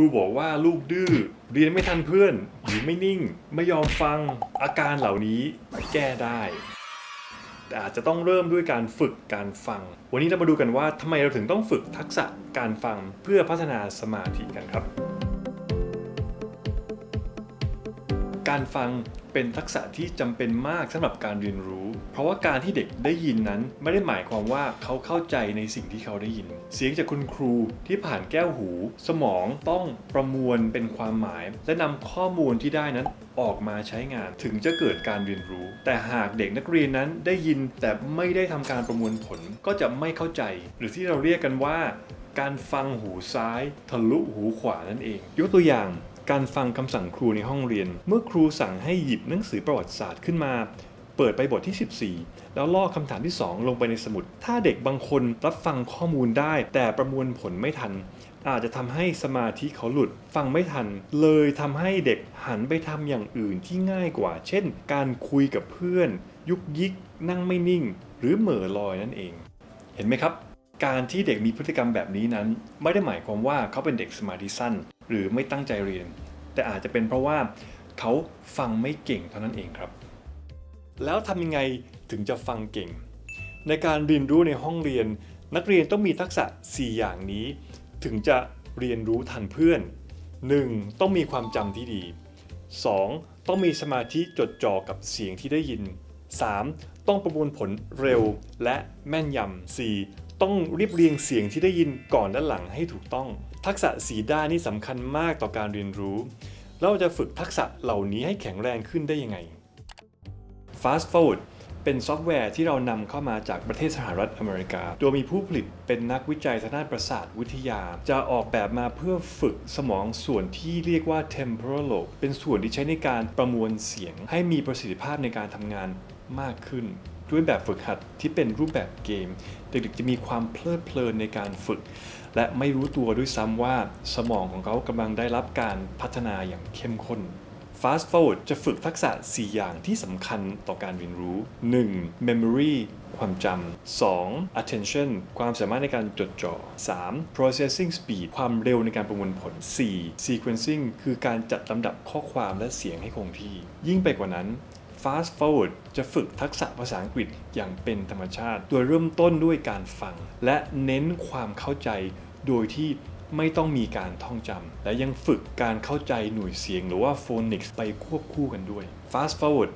รูบอกว่าลูกดื้อเรียนไม่ทันเพื่อนหรือไม่นิ่ง ไม่ยอมฟังอาการเหล่านี้แก้ได้ แต่อาจจะต้องเริ่มด้วยการฝึกการฟัง วันนี้เรามาดูกันว่าทำไมเราถึงต้องฝึกทักษะการฟังเพื่อพัฒนาสมาธิกันครับ การฟังเป็นทักษะที่จำเป็นมากสำหรับการเรียนรู้ เพราะว่าการที่เด็กได้ยินนั้น ไม่ได้หมายความว่าเขาเข้าใจในสิ่งที่เขาได้ยิน เสียงจากคุณครูที่ผ่านแก้วหู สมองต้องประมวลเป็นความหมาย และนำข้อมูลที่ได้นั้นออกมาใช้งานถึงจะเกิดการเรียนรู้ แต่หากเด็กนักเรียนนั้นได้ยินแต่ไม่ได้ทำการประมวลผลก็จะไม่เข้าใจ หรือที่เราเรียกกันว่า การฟังหูซ้าย ทะลุหูขวานั่นเอง ยกตัวอย่าง การฟังคำสั่งครูในห้องเรียน เมื่อครูสั่งให้หยิบหนังสือประวัติศาสตร์ขึ้นมา เปิดไปบทที่ 14 แล้วลอกคำถามที่ 2 ลงไปในสมุด ถ้าเด็กบางคนรับฟังข้อมูลได้ แต่ประมวลผลไม่ทัน อาจจะทำให้สมาธิเขาหลุด ฟังไม่ทัน เลยทำให้เด็กหันไปทำอย่างอื่นที่ง่ายกว่า เช่น การคุยกับเพื่อน ยุกยิก นั่งไม่นิ่ง หรือเหม่อลอยนั่นเอง เห็นไหมครับการที่เด็กมีพฤติกรรมแบบนี้นั้น ไม่ได้หมายความว่าเขาเป็นเด็กสมาธิสั้น หรือไม่ตั้งใจเรียน แต่อาจจะเป็นเพราะว่าเขาฟังไม่เก่งเท่านั้นเองครับ แล้วทำยังไงถึงจะฟังเก่ง ในการเรียนรู้ในห้องเรียน นักเรียนต้องมีทักษะ 4 อย่างนี้ ถึงจะเรียนรู้ทันเพื่อน 1. ต้องมีความจำที่ดี 2. ต้องมีสมาธิจดจ่อกับเสียงที่ได้ยิน 3. ต้องประมวลผลเร็วและแม่นยำ 4. ต้องรีบเรียงเสียงที่ได้ยินก่อนและหลังให้ถูกต้อง ทักษะสีด้านนี้สำคัญมากต่อการเรียนรู้ เราจะฝึกทักษะเหล่านี้ให้แข็งแรงขึ้นได้ยังไง Fast Forward เป็นซอฟต์แวร์ที่เรานำเข้ามาจากประเทศสหรัฐอเมริกา โดยมีผู้ผลิตเป็นนักวิจัยทางด้านประสาทวิทยา จะออกแบบมาเพื่อฝึกสมองส่วนที่เรียกว่า temporal lobe เป็นส่วนที่ใช้ในการประมวลเสียง ให้มีประสิทธิภาพในการทำงานมากขึ้น ด้วยแบบฝึกหัดที่เป็นรูปแบบเกม เด็กๆจะมีความเพลิดเพลินในการฝึก และไม่รู้ตัวด้วยซ้ำว่าสมองของเขากำลังได้รับการพัฒนาอย่างเข้มข้น Fast Forward จะฝึกทักษะ 4 อย่างที่สำคัญต่อการเรียนรู้ 1. Memory ความจำ 2. Attention ความสามารถในการจดจ่อ 3. Processing Speed ความเร็วในการประมวลผล 4. Sequencing คือการจัดลำดับข้อความและเสียงให้คงที่ ยิ่งไปกว่านั้น Fast Forward จะฝึกทักษะภาษาอังกฤษอย่างเป็นธรรมชาติ โดยเริ่มต้นด้วยการฟัง และเน้นความเข้าใจโดยที่ไม่ต้องมีการท่องจำและยังฝึกการเข้าใจหน่วยเสียงหรือว่าโฟนิกส์ไปควบคู่กันด้วย Fast Forward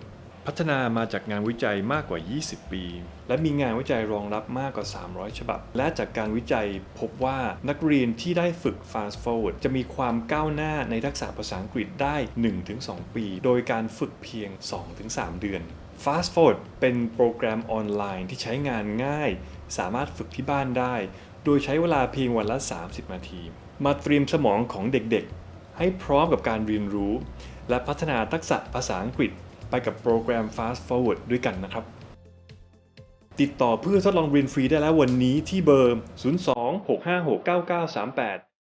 พัฒนามาจากงานวิจัยมากกว่า 20 ปี และมีงานวิจัยรองรับมากกว่า 300 ฉบับ และจากการวิจัยพบว่านักเรียนที่ได้ฝึก Fast Forward จะมีความก้าวหน้าในทักษะภาษาอังกฤษได้ 1-2 ปี โดยการฝึกเพียง 2-3 เดือน Fast Forward เป็นโปรแกรมออนไลน์ที่ใช้งานง่าย สามารถฝึกที่บ้านได้ โดยใช้เวลาเพียงวันละ 30 นาที มาเตรียมสมองของเด็กๆ ให้พร้อมกับการเรียนรู้ และพัฒนาทักษะภาษาอังกฤษ ไปกับโปรแกรม Fast Forward ด้วยกันนะครับ ติดต่อเพื่อทดลองเรียนฟรีได้แล้ววันนี้ที่เบอร์ 026569938